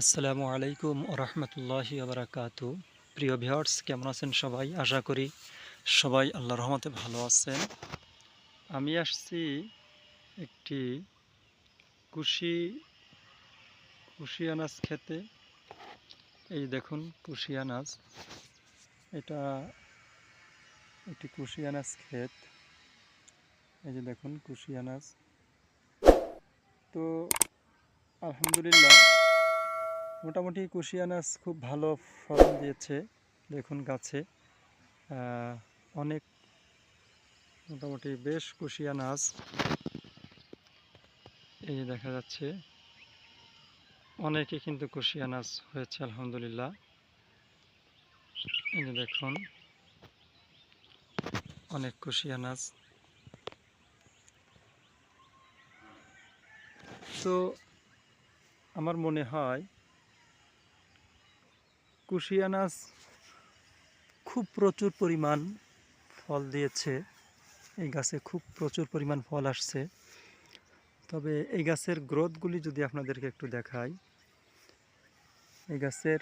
আসসালামু আলাইকুম ওরহমতুল্লাহি আবরাকাত প্রিয় ভিউয়ার্স, কেমন আছেন সবাই? আশা করি সবাই আল্লাহ রহমতে ভালো আছেন। আমি আসছি একটি কুশি কুশি আনাজ খেতে। এই দেখুন কুশি আনাজ এটা একটি কুশি আনাজ ক্ষেত। এই যে দেখুন কুশি আনাজ তো, আলহামদুলিল্লাহ মোটামুটি কুশি আনাজ খুব ভালো ফলন দিয়েছে, দেখুন গাছে। অনেক মোটামুটি বেশ কুশি আনাজ এই দেখা যাচ্ছে, অনেকে কিন্তু কুশি আনাজ হয়েছে, আলহামদুলিল্লাহ। এই দেখুন, অনেক কুশি আনাজ তো আমার মনে হয় কুশি আনাজ খুব প্রচুর পরিমাণ ফল দিয়েছে। এই গাছে খুব প্রচুর পরিমাণ ফল আসছে। তবে এই গাছের গ্রোথগুলি যদি আপনাদেরকে একটু দেখাই, এই গাছের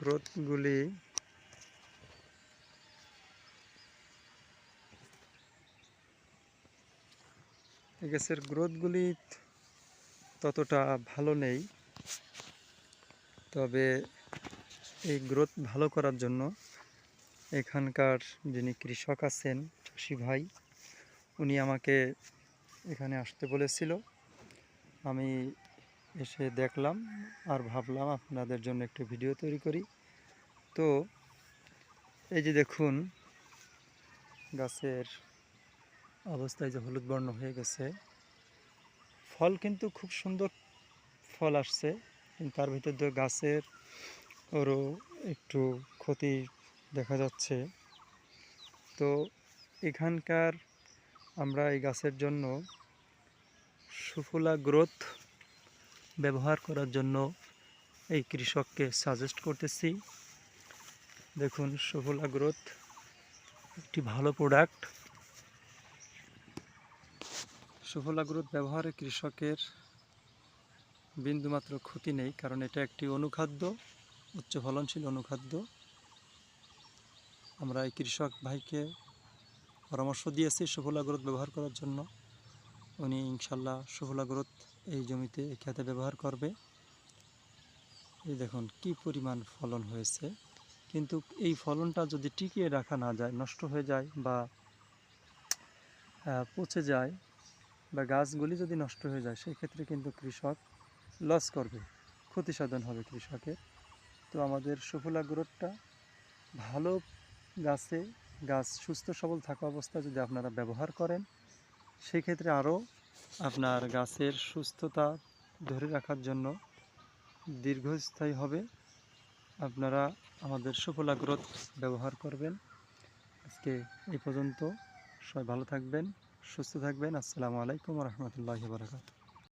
গ্রোথগুলি এই গাছের গ্রোথগুলি ততটা ভালো নেই। তবে এই গ্রোথ ভালো করার জন্য এখানকার যিনি কৃষক আছেন চাষি ভাই, উনি আমাকে এখানে আসতে বলেছিল। আমি এসে দেখলাম আর ভাবলাম আপনাদের জন্য একটু ভিডিও তৈরি করি। তো এই যে দেখুন, গাছের অবস্থায় যে হলুদ বর্ণ হয়ে গেছে। ফল কিন্তু খুব সুন্দর ফল আসছে। তার ভিতর দিয়ে গাছের ওরও একটু ক্ষতি দেখা যাচ্ছে। তো এখানকার আমরা এই গাছের জন্য সুফলা গ্রোথ ব্যবহার করার জন্য এই কৃষককে সাজেস্ট করতেছি। দেখুন, সুফলা গ্রোথ একটি ভালো প্রোডাক্ট সুফলা গ্রোথ ব্যবহারে কৃষকের বিন্দুমাত্র ক্ষতি নেই, কারণ এটা একটি অনুখাদ্য, উচ্চ ফলনশীল অনুখাদ্য। আমরা এই কৃষক ভাইকে পরামর্শ দিয়েছি সুফলা গ্রোথ ব্যবহার করার জন্য। উনি ইনশাল্লাহ সুফলা গ্রোথ এই জমিতে, এই খেতে ব্যবহার করবে। এই দেখুন, কি পরিমাণ ফলন হয়েছে। কিন্তু এই ফলনটা যদি টিকিয়ে রাখা না যায়, নষ্ট হয়ে যায় বা পচে যায় বা গাছগুলি যদি নষ্ট হয়ে যায় সেই ক্ষেত্রে কিন্তু কৃষক লস করবে ক্ষতি সাধন হবে কৃষকের তো আমাদের সুফলা গ্রোথটা ভালো গাছে, গাছ সুস্থ সবল থাকা অবস্থায় যদি আপনারা ব্যবহার করেন সেই ক্ষেত্রে আরও আপনার গাছের সুস্থতা ধরে রাখার জন্য দীর্ঘস্থায়ী হবে। আপনারা আমাদের সুফলা গ্রোথ ব্যবহার করবেন। আজকে এই পর্যন্ত সবাই ভালো থাকবেন, সুস্থ থাকবেন। আসসালামু আলাইকুম রহমতুল্লাহ বারকাত